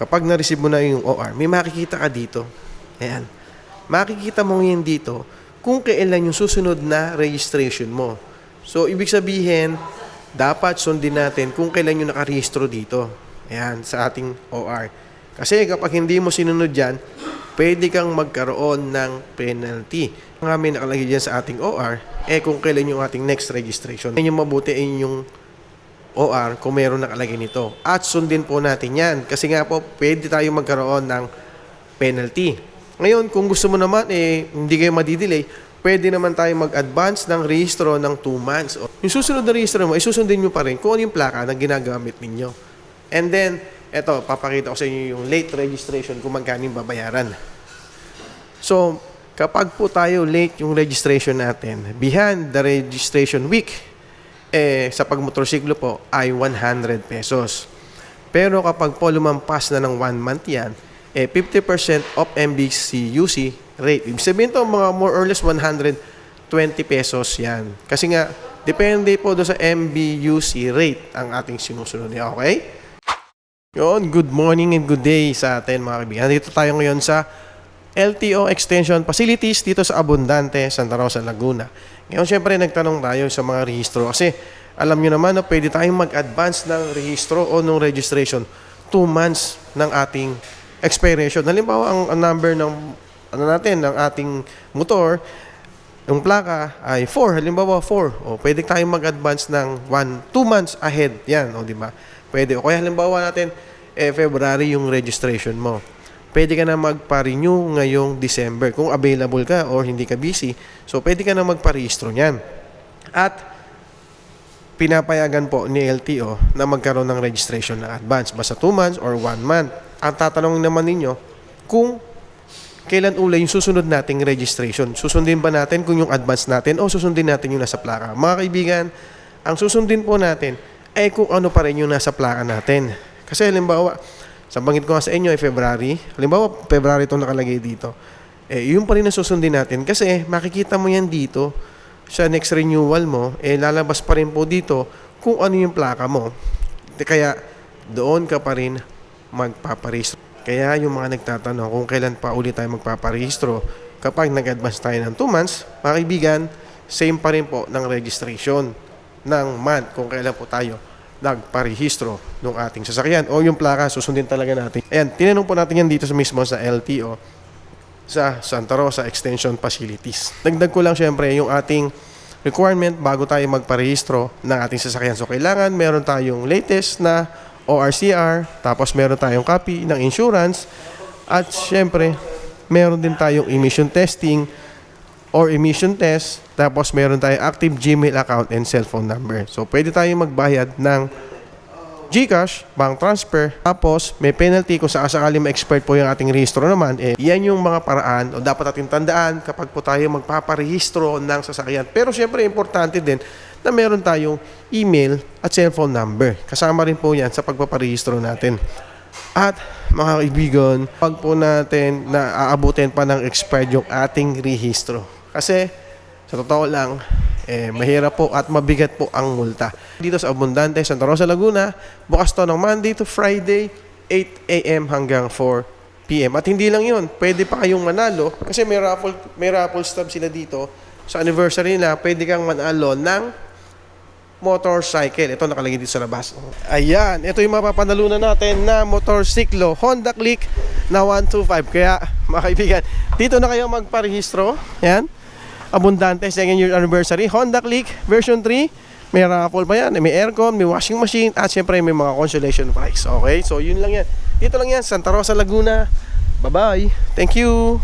kapag na-receive mo na yung OR, may makikita ka dito. Ayan. Makikita mo ngayon dito kung kailan yung susunod na registration mo. So, ibig sabihin, dapat sundin natin kung kailan yung nakarehistro dito. Ayan, sa ating OR. Kasi kapag hindi mo sinunod yan, pwede kang magkaroon ng penalty. Ang may nakalagay dyan sa ating OR, eh kung kailan yung ating next registration. Yan yung mabuti ay yung OR kung meron nakalagay nito. At sundin po natin yan. Kasi nga po, pwede tayo magkaroon ng penalty. Ngayon, kung gusto mo naman, eh, hindi kayo madidelay, pwede naman tayo mag-advance ng rehistro ng 2 months. Yung susunod na rehistro mo, isusundin nyo pa rin kung ano yung plaka na ginagamit ninyo. And then, eto, papakita ko sa inyo yung late registration kung magkano yung babayaran. So, kapag po tayo late yung registration natin, behind the registration week, eh, sa pagmotorsiklo po ay 100 pesos. Pero kapag po lumampas na ng 1 month yan, eh, 50% of MBCUC rate. Ibig sabihin to, mga more or less 120 pesos yan. Kasi nga, depende po doon sa MBUC rate ang ating sinusunod niya. Okay? Yun, good morning and good day sa atin mga kaibigan. Dito tayo ngayon sa LTO Extension Facilities dito sa Abundante, Santa Rosa, Laguna. Ngayon, syempre, nagtanong tayo sa mga rehistro kasi alam nyo naman na pwede tayong mag-advance ng rehistro o ng registration 2 months ng ating expiration. Halimbawa, ang, ang number ng ano natin, ng ating motor, yung plaka ay 4, halimbawa 4. O pwede tayong mag-advance ng 1, 2 months ahead. Yan, o di ba? Pwede. O kaya halimbawa natin, eh, February yung registration mo. Pwede ka na magpa-renew ngayong December kung available ka or hindi ka busy. So, pwede ka na magpa-rehistro niyan. At pinapayagan po ni LTO na magkaroon ng registration na advance. Basta 2 months or 1 month. Ang tatanungin naman ninyo kung kailan uli yung susunod nating registration. Susundin ba natin kung yung advance natin o susundin natin yung nasa plaka? Mga kaibigan, ang susundin po natin ay kung ano pa rin yung nasa plaka natin. Kasi halimbawa, sa bangit ko nga sa inyo ay February. Halimbawa, February itong nakalagay dito. Eh, yun pa rin ang susundin natin. Kasi makikita mo yan dito sa next renewal mo, eh lalabas pa rin po dito kung ano yung plaka mo. Kaya doon ka pa rin magpaparehistro. Kaya yung mga nagtatanong kung kailan pa ulit tayo magpaparehistro, kapag nag-advance tayo ng 2 months, mga kaibigan, same pa rin po ng registration ng month kung kailan po tayo nagparehistro ng ating sasakyan o yung plaka susundin talaga natin. Ayan, tinanong po natin yan dito sa mismo sa LTO sa Santa Rosa Extension Facilities. Dagdag ko lang syempre yung ating requirement bago tayo magparehistro ng ating sasakyan. So kailangan meron tayong latest na ORCR, tapos meron tayong copy ng insurance, at syempre meron din tayong emission testing or emission test, tapos meron tayong active Gmail account and cellphone number. So pwede tayong magbayad ng GCash, bank transfer, tapos may penalty kung sakasakali ma-expert po yung ating rehistro naman, eh, yan yung mga paraan o dapat natin tandaan kapag po tayo magpaparehistro ng sasakyan. Pero syempre, importante din na meron tayong email at cellphone number. Kasama rin po yan sa pagpaparehistro natin. At mga kaibigan, pag po natin na aabutin pa ng expired yung ating rehistro. Kasi sa totoo lang, eh, mahirap po at mabigat po ang multa. Dito sa Abundante, Santa Rosa, Laguna, bukas to ng Monday to Friday, 8 a.m. hanggang 4 p.m. At hindi lang yun, pwede pa kayong manalo kasi may raffle, may raffle stub sila dito. Sa anniversary nila, pwede kang manalo ng motorcycle. Ito nakalagay dito sa labas. Ayan, ito yung mapapanalunan natin na motorsiklo Honda Click na 125. Kaya, mga kaibigan, dito na kayo magparehistro. Yan. Abundante second year anniversary. Honda Click version 3. May raffle pa yan. May aircon, may washing machine, at syempre may mga consolation prize. Okay? So, yun lang yan. Dito lang yan, Santa Rosa, Laguna. Bye-bye. Thank you.